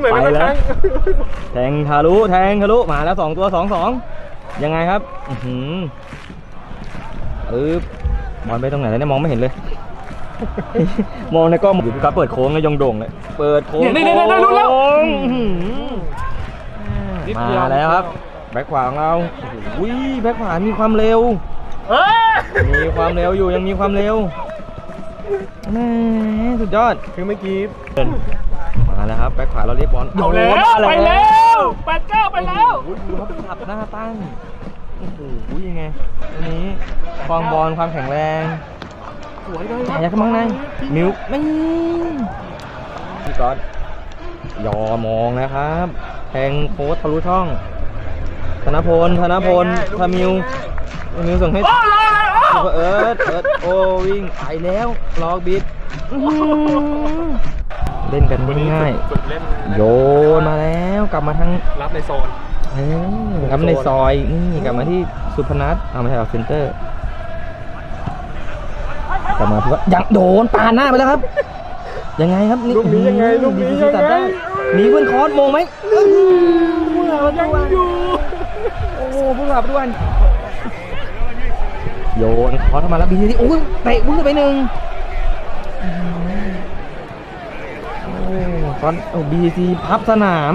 ไม่เหมือนกันไปนะแล้ควรับแทงทะลุแทงทะลุมาแล้วสองตัวสองสองยังไงครับอือหืออึ๊บบอลไปตรงไหนแล้วเนี่ยมองไม่เห็นเลย มองในกล้องอยู่พี่ครับเปิดโค้งแล้วยองโด่งเลยเปิดโค้งเนี่ยเนี่ยเนี่ยรู้แล้ว โค้งอื้อหือ นิดมาเดียวแล้วครับ แบ็คขวาของเราโอ้โหแบ็คขวามีความเร็วเอ้ยมีความเร็วอยู่ยังมีความเร็วแหม่สุดยอดคือเมื่อกี้ มาแล้วครับแบ็คขวาเราเรียกบอลเอาแล้วโดนมาไปแล้วแปดเก้าไปแล้วโอ้โหดูครับขับหน้าตั้งโอ้โหยังไงอันนี้ความบอลความแข็งแรงสวยเลยจ่ายยัดเข้ามาข้างในมิวไม่พี่ก๊อตยอมองนะครับแทงโค้ดทะลุช่อง ธนพลธนพลทามิวทามิวส่งให้โอ้ยโอ้ยโอ้ยเอิร์ธเอิร์ธโอ้วิ่งไปแล้วล็อกบิดอื้อหือ เล่นกันง่ายฝึกเล่นๆโยนมาแล้วกลับมาทางรับในโซน เอ้ยกลับมาในซอยนี่กลับมาที่สุพนัทเอาไม่ใช่เอาเซนเตอร์กลับมาที่ว่ายังโดนปาดหน้าไปแล้วครับ ยังไงครับลูกนี้ยังไงลูกนี้ดียังตัดไงได้หนีเพื่อนคอสมงไหมอื้อหือผู้สาประตูยังอยู่ โอ้โหผู้สาประตูวันโยนคอสเข้ามาแล้วบีทีโอ้ยเตะวื้อไปหนึ่งโอ้ ตอนโอ้บีทีพับสนาม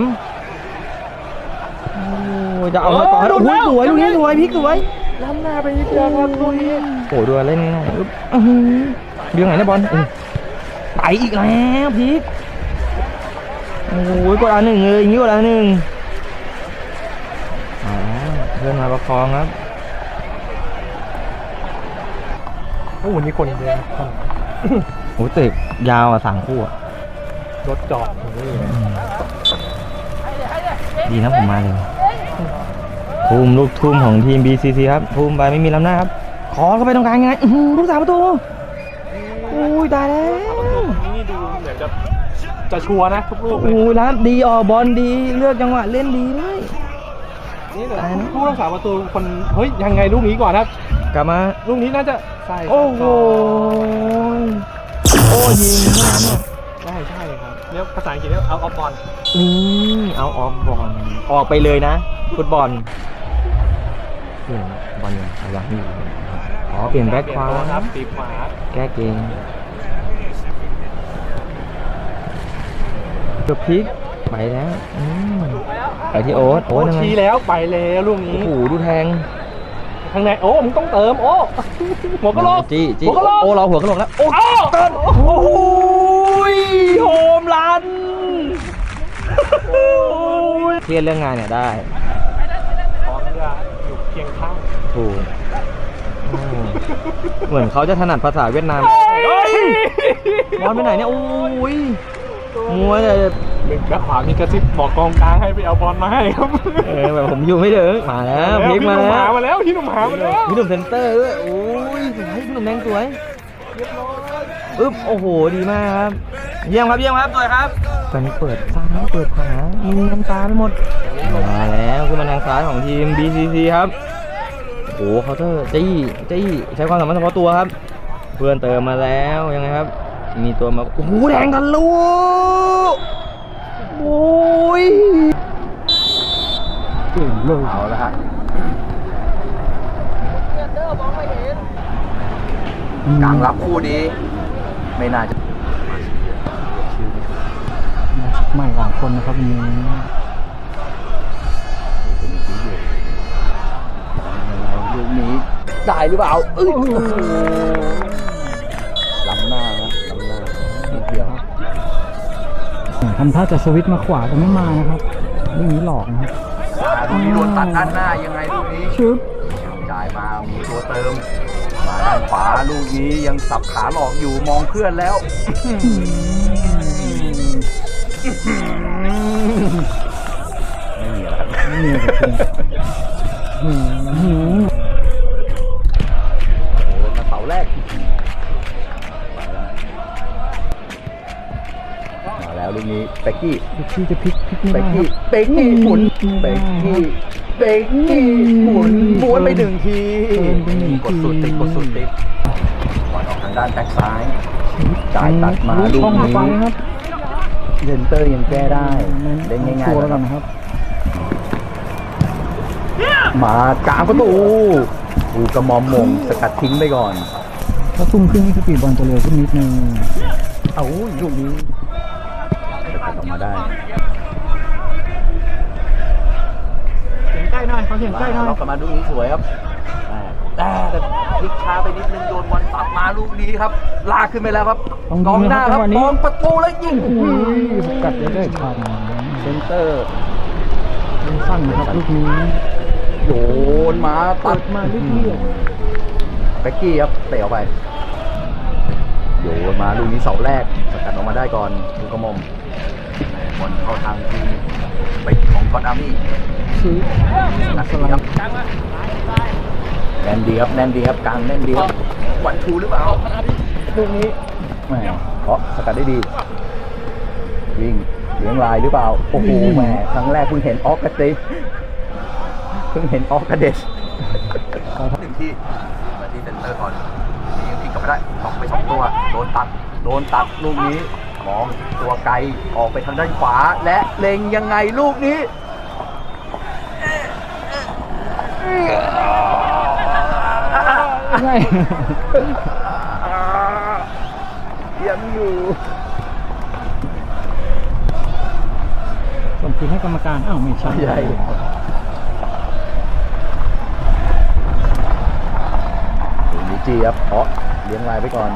โอ้จะเอามาก่อนโอ้ยสวยลูกนี้สวยพลิกสวยล้ำหน้าไปนิดเดียวครับลูกนี้โอ้ดูเล่นง่ายๆอึ๊บอื้อหือเรื่องไหนนะบอลเออไปอีกแล้วพีกโอ้ยกดอันหนึ่งเลยอย่างนี้กดอันหนึ่งมาแล้วเพื่อนมาประคองครับโอ้โหนี่คนเดียวคนโอ้ยเตะยาวอะสามคู่อะ รถจอดอย่างนี้ดีนะผมมาเลยทุ่มลูกทุ่มของทีม BCC ครับทุ่มไปไม่มีลำหน้าครับ ขอเข้าไปตรงกลางยังไงอื้อหือผู้สาประตูโอ้ยตายแล้วนี่ดูเหมือนจะจะชัวร์นะทุกลูกเลยโอ้ยรับดีออกบอลดีเลือกจังหวะเล่นดีด้วยนี่แต่ตายนะผู้รักษาประตูคนเฮ้ยยังไงลูกนี้ก่อนครับ กลับมาลูกนี้น่าจะใช่โอ้โหโอ้ยิงเข้ามาเเรียกภาษาอังกฤษเรียกเอาออฟบอลนี่เอาออกบอลออกไปเลยนะ ฟุตบอลเปลี่ยนบอลยังเอาอย่างนี้อ๋อเปลี่ยนแบ็คขวาครับปีกขวาแก้เกมเกือบพลิกไปแล้วอืมไปที่โอ๊ตโอ๊โอ้ตยังไงชี้แล้วไปแล้วลูกนี้โอ้โหดูแทงข้างในโอ้มึงต้องเติมโอ้หัวกะโหลกจี้จี้หัวกะโหลกโอ้เราหัวกระโหลกแล้วโอ้ เอ้าเติมโอ้โหโอ้ยโฮม รันเครียดเรื่องงานเนี่ยได้พร้อมที่จะอยู่เคียงข้างถูกอืมเหมือนเขาจะถนัดภาษาเวียดนามเฮ้ยบอลไปไหนเนี่ยโอ้ยมัวแต่หนึ่งด้านขวามีกระซิบบอกกองกลางให้ไปเอาบอลมาให้ครับเออแบบผมอยู่ไม่ถึงมาแล้วพลิกมาพี่หนุ่มแล้หาวมาแล้วพี่หนุ่มหามาแล้วพี่หนุ่มเซนเตอร์ด้วยโอ้ยสวยพี่หนุ่มแดงสวยเรียบร้อยอึ๊บโอ้โหดีมากครับ เยี่ยมครับเยี่ยมครับสวยครับตอนนี้เปิดซ้ายเปิดขวามีน้ำตาไปหมดมาแล้วขึ้นมาทางซ้ายของทีม BCC ครับโอ้โหเคาน์เตอร์จี้จี้ใช้ความสามารถเฉพาะตัวครับ เพื่อนเติมมาแล้วยังไงครับ มีตัวมาโอ้โหแดงทะลุโอ้ยเอาละฮะกลางรับคู่นี้ไม่น่าจะ ใหม่หลายคนนะครับวันนี้ลูกนี้ได้หรือเปล่าเอ้ยโอ้โหล้ำหน้าฮะล้ำหน้านิดเดียวทำท่าจะสวิตช์มาขวาแต่ไม่มานะครับเรื่องนี้หลอกนะครับอ่าลูกนี้โดนตัดด้านหน้ายังไงลูกนี้ชึบจ่ายมามีตัวเติม มาด้านขวาลูกนี้ยังสับขาหลอกอยู่มองเพื่อนแล้ว ไม่มีอะไรครับไม่มีอะไรเพียงหืมหืมโอ้มาเสาแรกมาแล้วลูกนี้เบกกี้เด็กที่จะพลิกพลิกไม่เบได้กครักี้บเบกกี้หมุนเบกกี้เบกกี้หมุนม้วนไปหนึ่งทีเติมไปหนึ่งกดสุดติดทีกดสุดติดบอลออกทางด้านแบ็คซ้ายจ่ายตัดมาลูช่กองนี้ไปครับ เซนเตอร์ยังแก้ได้เล่นง่ายชัวร์ๆแล้วนะกันนะครับ มากลางประตูอูกระหมอมมงสกัดทิ้งไปก่อน ถ้าทุ่มครึ่งนี่สปีดบอลจะเร็วขึ้นนิดนึงเอาลูกนี้สกัดออกมาได้เสียงใกล้หน่อยเขาเสียงใกล้หน่อยล็อกกลับมาลูกนี้สวยครับ แต่แต่พลิกช้าไปนิดนึงโดนบอลตัดมาลูกนี้ครับ ลากขึ้นไปแล้วครับต้องกองหน้าครับจังหวะนี้ มองประตูแล้วยิงอุ้ยสกัดได้ได้ขาดเซนเตอร์สั้นนะครับลูกนี้โยนมาตัดมาเรื่อยเบกกี้ครับเตะออกไปโยนมาลูกนี้เสาแรกสกัดออกมาได้ก่อนลูกกระหมอมบอลเข้าทางทีมไปของกอนอามี่ๆซื้อนักสลับ แน่นดีครับแน่นดีครับกลางแน่นดีครับวันทูหรือเปล่าลูกนี้แหมเพราะสกัดได้ดียิงเลี้ยงลายหรือเปล่าโอ้โหแหมครั้งแรกเพิ่งเห็นออกกระเดชเพิ่งเห็นออกกระเดชหนึ่งที่มาที่เซนเตอร์ก่อนนี่ยังพลิกกลับไม่ได้ตอกไปสองตัวโดนตัดโดนตัดลูกนี้มองตัวไกลออกไปทางด้านขวา และเล็งยังไงลูกนี้ ใช่ยังอยู่ส่งคืนให้กรรมการ อ้าว ไม่ใช่ใหญ่ลิจีครับเพาะเลี้ยงลายไปก่อน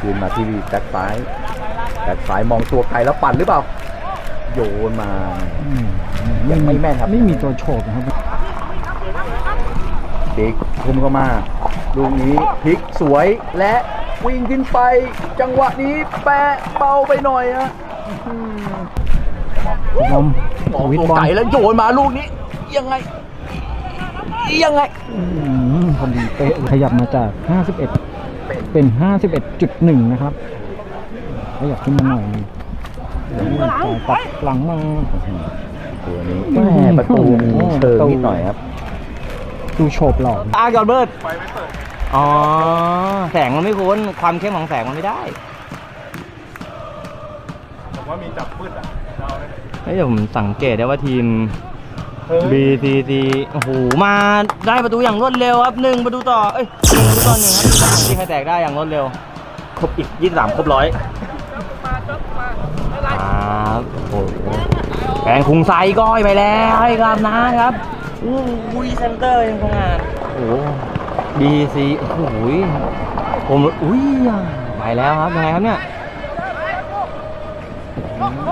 คืนมาที่แบ็คซ้ายแบ็คซ้ายมองตัวไกลแล้วปั่นหรือเปล่า โยนมาอืมยังไม่แม่นครับ ไม่มีตัวโฉบนะครับ เด็กคุมเข้ามาลูกนี้พลิกสวยและวิ่งขึ้นไป จังหวะนี้แปะเบาไปหน่อยฮะอืมลมมองวิทตัวบอลไกลแล้วโยนมาลูกนี้ ยังไง ยังไงอืมพอดีเป๊ะขยับมาจาก 51เป็นเป็น 51.1 นะครับ ขยับขึ้นมาหน่อยหนึ่งต่อตัดหลังมาตัวนี้แม่ประตูมีเชิงนิดหน่อยครับ ดูโฉบหล่ออาก่อนเบิร์ดอ๋อ แสงมันไม่คุ้น ความเข้มของแสงมันไม่ได้ผมว่ามีจับมืดอะเราเนี่ยเฮ้ยเดี๋ยวผมสังเกตได้ว่าทีม BCC โอ้โห มาได้ประตูอย่างรวดเร็วครับหนึ่งประตูต่อ เอ้ยหนึ่งประตูต่อหนึ่งครับที่ใครแตกได้อย่างรวดเร็ว ครบอีกยี่สามครบร้อยครับโอ้โหแฟนคุงไซก้อยไปแล้วให้ครับนะครับ อู้หูยเซนเตอร์ยังคงงาน โอ้โห BCC โอ้โหผมอุ้ยไปแล้วครับยังไงครับเนี่ย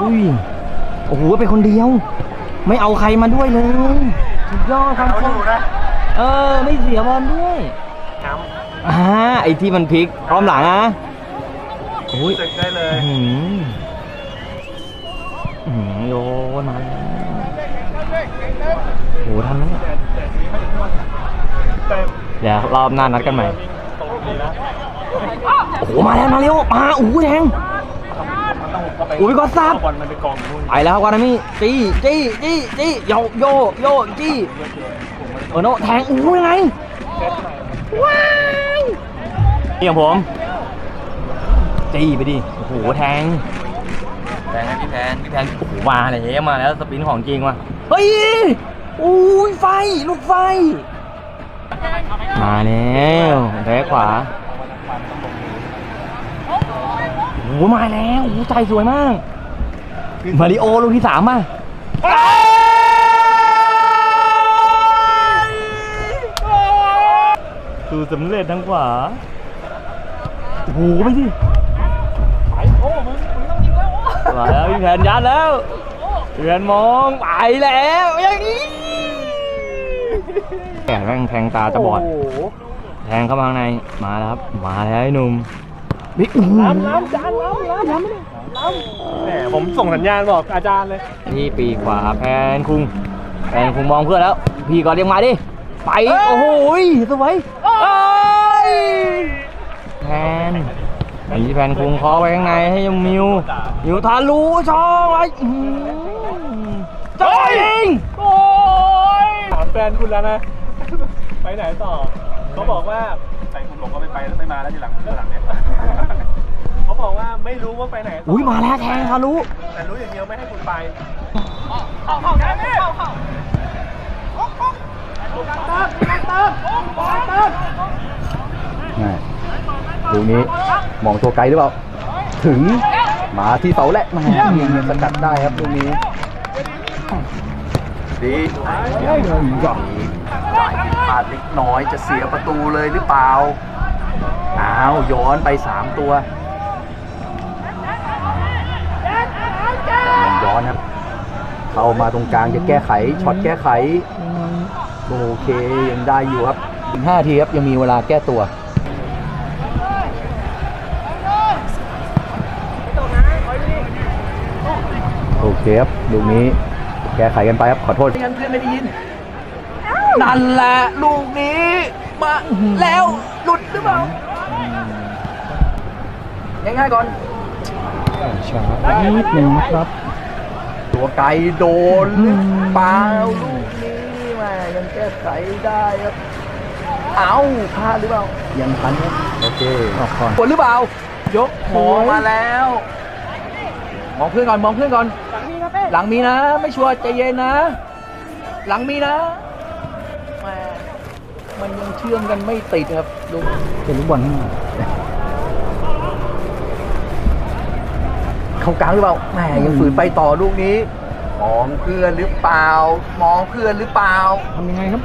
อุ้ยโอ้โหเป็นคนเดียว ไม่เอาใครมาด้วยเลยสุดยอดครับเออ ไม่เสียบอลด้วยน้อ่าไอที่มันพลิกพร้อมหลังนะโอ้ยำสึกได้เลยอื้อหืออื้อหือโยนมาแล้ว โอ้โหทันไหมเนี่ยแต่เดี๋ยวรอบหน้านัดกันใหม่ตรงดีแล้วโอ้โห มาแล้วมาเร็วมาโอ้โหแทงมันต้องเข้าไปอุ้ยก็ซับเอาบอลมันไปกองอยู่นู่นไปแล้วครับวานามิจี้จี้จี้จี้โยโยโยจี้เออโนแทงอู้ยังไงเซตใหม่ว้ายนี่ของผม จี้ไปดิโอ้โหแทงแทงให้พี่แพนพี่แพนโอ้โหมาเลยเฮ้มาแล้วสปรินต์ของจริงว่ะเฮ้ยอุ้ยไฟ ลูกไฟ มาแล้วแพ้ขวาโอ้โหมาแล้วโอ้โหใจสวยมาก มาริโอลูกที่สามมาสูสำเร็จทางขวาโอ้โหไปดิไปโอ้มึงมึงต้องยิงแล้วโอ้มาแล้วพี่แผนยัดแล้ว พี่แผนมองไปแล้วอย่างนี้แกแม่งแทงตาจะบอดโอ้โหแทงเข้ามาข้างใน มาแล้วครับ มาแล้วไอ้หนุ่มบิ๊กน้ำน้ำจานน้ำน้ำน้ำไม่ได้น้ำแหมผมส่งสัญญาณบอกอาจารย์เลยที่ปีกขวาแพนคุงแพนคุงมองเพื่อนแล้ว พี่ก็เรียกมาดิ ไป โอ้โหยสวยเอ้ยแพนอันนี้แพนคุงเคอไปข้างในให้มิวมิวทารูช่องไรอื้อหือเจ้าเองโอ้ยถามแฟนคุณแล้วนะ ไปไหนต่อ เขาบอกว่าใส่คุณหลงก็ไม่ไปแล้วไม่มาแล้วทีหลังทีหลังเนี่ยเขาบอกว่าไม่รู้ว่าไปไหนต่อุ้ยมาแล้วแทงทะลุแต่รู้อย่างเดียวไม่ให้คุณไปง่ายลูกนี้มองตัวไกลหรือเปล่า ถึง มาที่เสาแหละแหมเงียบๆสกัดได้ครับลูกนี้ ดียังจ่ายผิดพลาดเล็กน้อยจะเสียประตูเลยหรือเปล่า อ้าวย้อนไปสามตัวยังย้อนครับ เข้ามาตรงกลางจะแก้ไขช็อตแก้ไข โอเคยังได้อยู่ครับถึงห้าทีครับ ยังมีเวลาแก้ตัวโอเคครับลูกนี้ แก้ไขกันไปครับขอโทษงั้นเพื่อนไม่ได้ยิน นั่นแหละลูกนี้มาแล้วหลุดหรือเปล่าง่ายๆก่อนช้านิดนึงนะครับ ตัวไกลโดนหรือเปล่าลูกนี้แม่ยังแก้ไขได้ครับเอาพลาดหรือเปล่ายังทันครับโอเคออกก่อนกดหรือเปล่ายกมองมาแล้ว มองเพื่อนก่อนมองเพื่อนก่อนหลังมีนะ ไม่ชัวร์ใจเย็นนะ หลังมีนะแม่มันยังเชื่อมกันไม่ติดครับดูเป็นลูกบอลข้างหน้าเข้ากลางหรือเปล่าแหมยังฝืนไปต่อลูกนี้ มองเพื่อนหรือเปล่า มองเพื่อนหรือเปล่า ทำยังไงครับ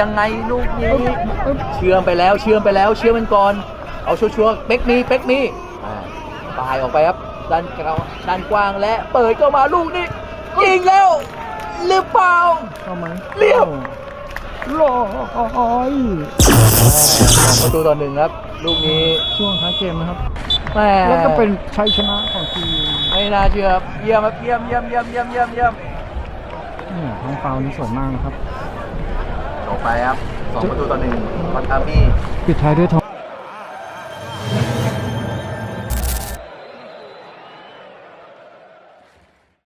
ยังไงลูกนี้ เชื่อมไปแล้วเชื่อมไปแล้ว เชื่อมมันก่อน เอาชัวร์ๆเป๊กมีเป๊กมีอ่าปลายออกไปครับ ด้านกลางด้านกว้างและเปิดเข้ามาลูกนี้ยิงแล้วหรือเปล่าเข้าไหมเรียบรอคอยสองประตูต่อหนึ่งครับ ลูกนี้ช่วงท้ายเกมนะครับแหมแล้วก็เป็นชัยชนะของทีมไม่น่าเชื่อครับเยี่ยมครับเยี่ยมเยี่ยมเยี่ยมเยี่ยมเยี่ยมเยี่ยมเนี่ยทางฟาวนี่สวยมากนะครับจบไปครับสองประตูต่อหนึ่งคอนทามี่ปิดท้ายด้วยทอง